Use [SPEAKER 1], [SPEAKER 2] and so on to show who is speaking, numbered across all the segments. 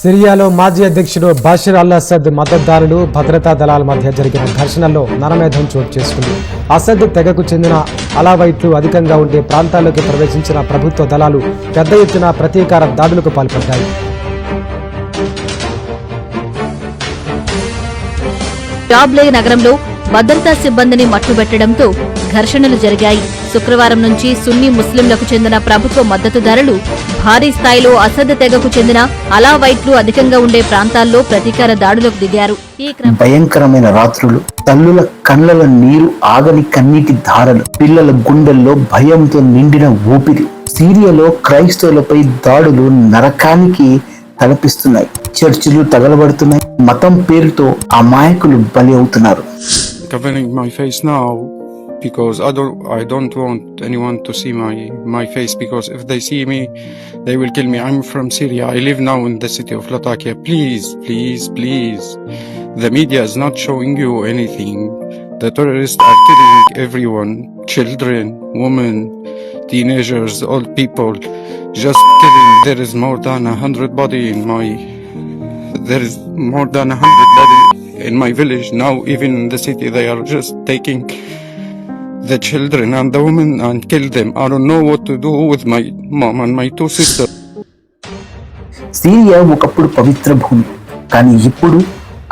[SPEAKER 1] సిరియాలో మాజీ అధ్యక్షుడు బషీర్ అల్ అసద్ మద్దతుదారులు భద్రతా దళాల మధ్య జరిగిన ఘర్షణల్లో నరమేధం చోటు చేసుకుంది. అసద్ తెగకు చెందిన అలావైట్లు అధికంగా ఉండే ప్రాంతాల్లోకి ప్రవేశించిన ప్రభుత్వ దళాలు పెద్ద ఎత్తున ప్రతీకార దాడులకు పాల్పడ్డాయి.
[SPEAKER 2] జాబ్లే నగరంలో భద్రతా సిబ్బందిని మట్టుబెట్టడంతో ఘర్షణలు జరిగాయి. శుక్రవారం నుంచి సున్నీ ముస్లింలకు చెందిన ప్రభుత్వ మద్దతుదారులు భారీ స్థాయిలో అసద్ తెగకు చెందిన అలావైట్లు అధికంగా ఉండే ప్రాంతాల్లో ప్రతీకార దాడులకు దిగారు. ఈ
[SPEAKER 3] భయంకరమైన రాత్రులు తల్లుల కళ్ళల నీరు ఆగని కన్నీటి ధారలు పిల్లల గుండెల్లో భయంతో నిండిన ఊపిరి. సిరియాలో క్రైస్తవులపై దాడులు నరకానికి తలపిస్తున్నాయి. చర్చిలు తగలబడుతున్నాయి. మతం పేరుతో అమాయకులు బలి అవుతున్నారు.
[SPEAKER 4] Covering my face now because I don't I don't want anyone to see my my face because if they see me they will kill me. I'm from Syria. I live now in the city of Latakia. Please, please, please. The media is not showing you anything. The terrorists are killing everyone, children, women, teenagers, old people. Just killing. There is more than a hundred body in my there is more than a hundred body in my village now even in the city they are just taking the children and the women and kill them i don't know what to do with my mom and my two sisters
[SPEAKER 3] Syria ఒకప్పుడు పవిత్ర భూమి కానీ ఇప్పుడు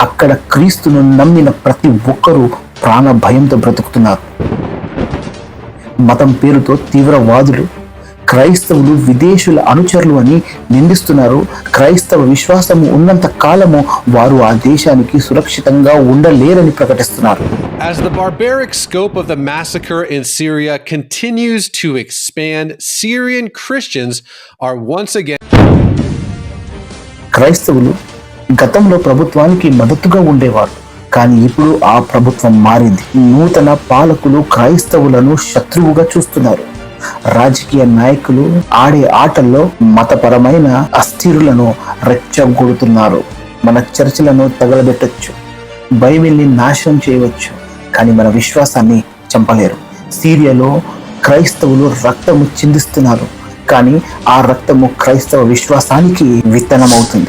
[SPEAKER 3] అక్కడ క్రీస్తును నమ్మిన ప్రతి ఒక్కరూ ప్రాణ భయంతో బ్రతుకుతున్నారు మతం పేరుతో తీవ్రవాదులు క్రైస్తవులు విదేశీయుల అనుచరులు అని నిందిస్తున్నారు. క్రైస్తవ విశ్వాసము ఉన్నంత కాలము వారు ఆ దేశానికి సురక్షితంగా ఉండలేరని ప్రకటిస్తున్నారు.
[SPEAKER 5] As the barbaric scope of the massacre in Syria continues to expand, Syrian Christians are once again.
[SPEAKER 3] క్రైస్తవులు గతంలో ప్రభుత్వానికి మద్దతుగా ఉండేవారు కానీ ఇప్పుడు ఆ ప్రభుత్వం మారింది. నూతన పాలకులు క్రైస్తవులను శత్రువుగా చూస్తున్నారు. రాజకీయ నాయకులు ఆడే ఆటల్లో మతపరమైన అస్థిరులను రెచ్చగొడుతున్నారు. మన చర్చలను తగలబెట్టచ్చు. బైబిల్ని నాశనం చేయవచ్చు. కానీ మన విశ్వాసాన్ని చంపలేరు. సిరియాలో క్రైస్తవులు రక్తము చిందిస్తున్నారు. కానీ ఆ రక్తము క్రైస్తవ విశ్వాసానికి విత్తనమవుతుంది.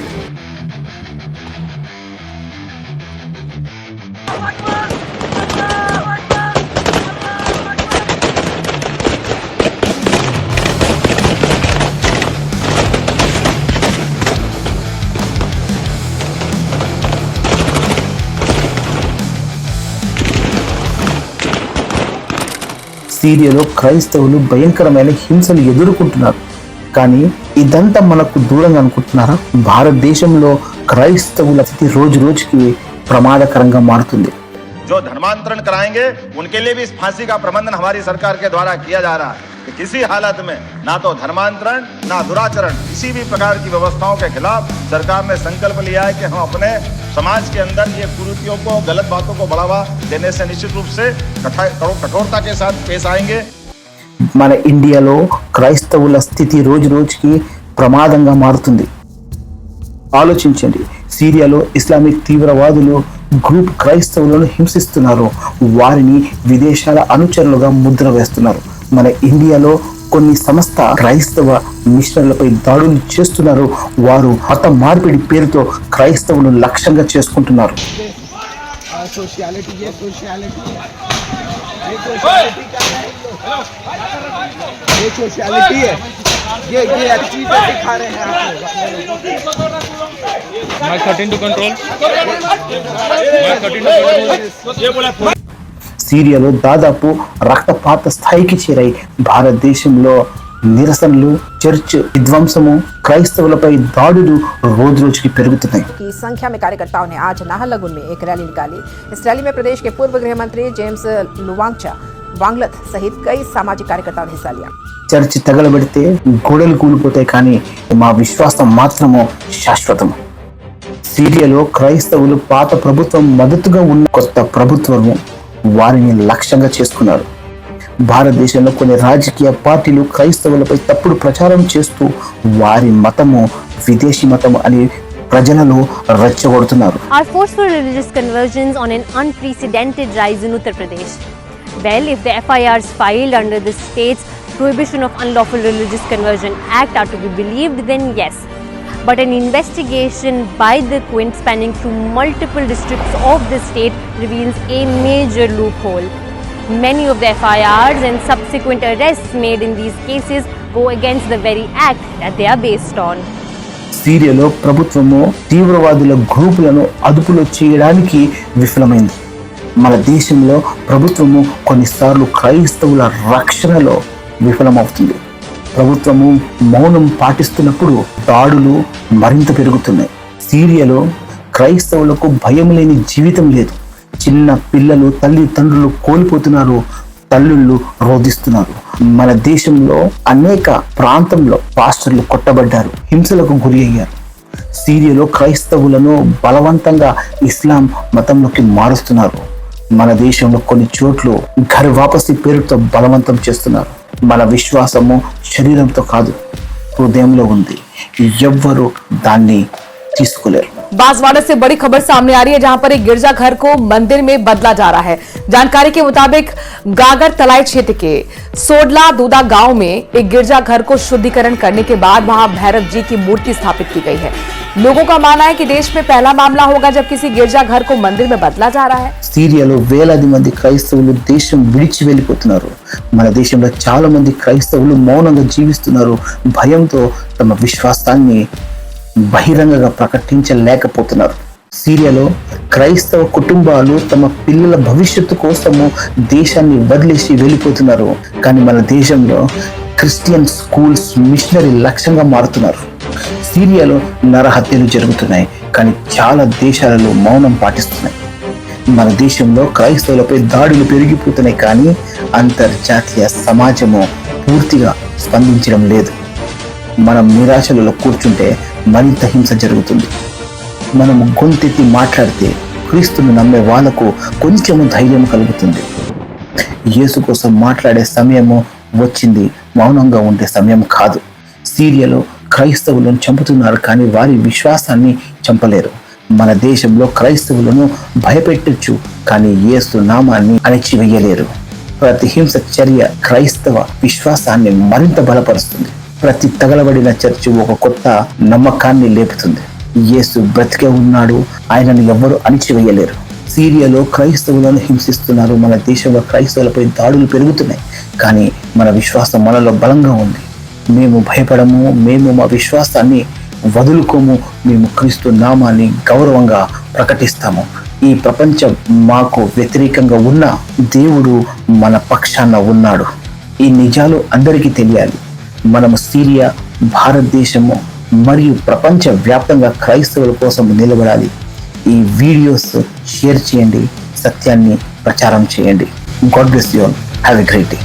[SPEAKER 3] సిరియాలో క్రైస్తవులు భయంకరమైన హింసలు ఎదుర్కొంటున్నారు కానీ ఇదంతా మనకు దూరంగా అనుకుంటున్నారా భారతదేశంలో క్రైస్తవుల స్థితి రోజు రోజుకి ప్రమాదకరంగా మారుతుంది
[SPEAKER 6] जो धर्मांतरण कराएंगे उनके लिए भी इस फांसी का प्रबंधन हमारी सरकार के द्वारा किया जा रहा है कि किसी हालत में ना तो धर्मांतरण ना दुराचरण किसी भी प्रकार की व्यवस्थाओं के खिलाफ सरकार ने संकल्प लिया है कि हम अपने समाज के अंदर ये कुरीतियों को गलत बातों को बढ़ावा देने से निश्चित रूप से कठा- कठो- कठोरता के साथ पेश आएंगे
[SPEAKER 3] మన ఇండియాలో క్రైస్తవుల స్థితి రోజు రోజుకి ప్రమాదంగా మారుతుంది ఆలోచించండి సిరియాలో ఇస్లామిక్ తీవ్రవాదులు గ్రూప్ క్రైస్తవులను హింసిస్తున్నారు వారిని విదేశాల అనుచరులుగా ముద్ర వేస్తున్నారు మన ఇండియాలో కొన్ని సంస్థ క్రైస్తవ మిషనర్లపై దాడులు చేస్తున్నారు వారు మత మార్పిడి పేరుతో క్రైస్తవులు లక్ష్యంగా చేసుకుంటున్నారు
[SPEAKER 7] सोशियलिटी ये सोशियलिटी है ये सोशियलिटी क्या है ये सोशियलिटी है ये ये एक्चुअली दिखा रहे हैं आप लोग
[SPEAKER 8] माइक 13 टू कंट्रोल
[SPEAKER 3] సిరియాలో దాదాపు రక్తపాత స్థాయికి చేరాయి భారతదేశంలో నిరసనలు చర్చ్ విధ్వంసము క్రైస్తవులపై దాడులు రోజు రోజుకి పెరుగుతున్నాయి
[SPEAKER 9] की संख्या में कार्यकर्ताओं ने आज नाहरलगुन में एक रैली निकाली इस रैली में प्रदेश के पूर्व गृह मंत्री जेम्स लुवांगचा वांगलत सहित कई सामाजिक कार्यकर्ताओं ने हिस्सा लिया
[SPEAKER 3] చర్చ్ తగలబెడితే గోడలు కూలిపోతాయి కానీ మా విశ్వాసం మాత్రము శాశ్వతము సిరియాలో క్రైస్తవులు పాత ప్రభుత్వం మద్దతుగా ఉన్న కొత్త ప్రభుత్వము వారిని లక్ష్యంగా చేసుకున్నారు భారతదేశంలో కొన్ని రాజకీయ పార్టీలు క్రైస్తవులపై తప్పుడు ప్రచారం చేస్తూ వారి మతము విదేశీ మతము అని ప్రజలను రెచ్చగొడుతున్నారు
[SPEAKER 10] are forceful religious conversions on an unprecedented rise in Uttar Pradesh. Well, if the FIRs filed under the state's Prohibition of Unlawful Religious Conversion Act are to be believed, then yes, but an investigation by the Quint spanning through multiple districts of the state reveals a major loophole. Many of the FIRs and subsequent arrests made in these cases go against the very act that they are based on.
[SPEAKER 3] సిరియాలో ప్రభుత్వము తీవ్రవాదుల గ్రూపులను అదుపులో చేయడానికి విఫలమైంది మన దేశంలో ప్రభుత్వము కొన్నిసార్లు క్రైస్తవుల రక్షణలో విఫలమవుతుంది ప్రభుత్వము మౌనం పాటిస్తున్నప్పుడు దాడులు మరింత పెరుగుతున్నాయి. సిరియాలో క్రైస్తవులకు భయం లేని జీవితం లేదు. చిన్న పిల్లలు తల్లిదండ్రులు కోల్పోతున్నారు తల్లుళ్ళు రోధిస్తున్నారు. మన దేశంలో అనేక ప్రాంతంలో పాస్టర్లు కొట్టబడ్డారు హింసలకు గురి అయ్యారు. సిరియాలో క్రైస్తవులను బలవంతంగా ఇస్లాం మతంలోకి మారుస్తున్నారు. మన దేశంలో కొన్ని చోట్లు ఘర్ వాపసి పేరుతో బలవంతం చేస్తున్నారు. మన విశ్వాసము శరీరంతో కాదు హృదయంలో ఉంది. ఎవ్వరు దాన్ని తీసుకోలేరు.
[SPEAKER 11] बांसवाड़ा से बड़ी खबर सामने आ रही है जहां पर एक गिरजाघर को मंदिर में बदला जा रहा है जानकारी के मुताबिक गागर तलाई क्षेत्र के सोडला दूदा गांव में एक गिरजाघर को शुद्धिकरण करने के बाद वहां भैरव जी की मूर्ति स्थापित की गई है लोगों का मानना है कि देश में पहला मामला होगा जब किसी गिरजाघर को मंदिर में बदला जा रहा है
[SPEAKER 3] సిరియాలో వేలాది మంది క్రైస్తవులు దేశం విడిచి వెళ్ళిపోతున్నారు మన దేశంలో చాలా మంది క్రైస్తవులు మౌనంగా జీవిస్తున్నారు భయంతో తమ విశ్వాసాన్ని బహిరంగంగా ప్రకటించలేకపోతున్నారు. సిరియాలో క్రైస్తవ కుటుంబాలు తమ పిల్లల భవిష్యత్తు కోసము దేశాన్ని వదిలేసి వెళ్ళిపోతున్నారు. కానీ మన దేశంలో క్రిస్టియన్ స్కూల్స్ మిషనరీ లక్ష్యంగా మారుతున్నారు. సిరియాలో నరహత్యలు జరుగుతున్నాయి. కానీ చాలా దేశాలలో మౌనం పాటిస్తున్నాయి. మన దేశంలో క్రైస్తవులపై దాడులు పెరిగిపోతున్నాయి. కానీ అంతర్జాతీయ సమాజము పూర్తిగా స్పందించడం లేదు. మనం నిరాశలలో కూర్చుంటే మరింత హింస జరుగుతుంది. మనం గొంతెత్తి మాట్లాడితే క్రీస్తును నమ్మే వాళ్ళకు కొంచెము ధైర్యం కలుగుతుంది. యేసు కోసం మాట్లాడే సమయము వచ్చింది మౌనంగా ఉండే సమయం కాదు. సిరియాలో క్రైస్తవులను చంపుతున్నారు కానీ వారి విశ్వాసాన్ని చంపలేరు. మన దేశంలో క్రైస్తవులను భయపెట్టొచ్చు కానీ యేసు నామాన్ని అణిచివేయలేరు. ప్రతి హింస చర్య క్రైస్తవ విశ్వాసాన్ని మరింత బలపరుస్తుంది. ప్రతి తగలబడిన చర్చి ఒక కొత్త నమ్మకాన్ని లేపుతుంది. యేసు బ్రతికే ఉన్నాడు ఆయనను ఎవ్వరూ అణిచివేయలేరు. సిరియాలో క్రైస్తవులను హింసిస్తున్నారు మన దేశంలో క్రైస్తవులపై దాడులు పెరుగుతున్నాయి కానీ మన విశ్వాసం మనలో బలంగా ఉంది. మేము భయపడము మేము మా విశ్వాసాన్ని వదులుకోము మేము క్రీస్తు నామాన్ని గౌరవంగా ప్రకటిస్తాము. ఈ ప్రపంచం మాకు వ్యతిరేకంగా ఉన్న దేవుడు మన పక్షాన ఉన్నాడు. ఈ నిజాలు అందరికీ తెలియాలి. మనము సిరియా భారతదేశము మరియు ప్రపంచ వ్యాప్తంగా క్రైస్తవుల కోసం నిలబడాలి. ఈ వీడియోస్ షేర్ చేయండి సత్యాన్ని ప్రచారం చేయండి. God bless you have a great day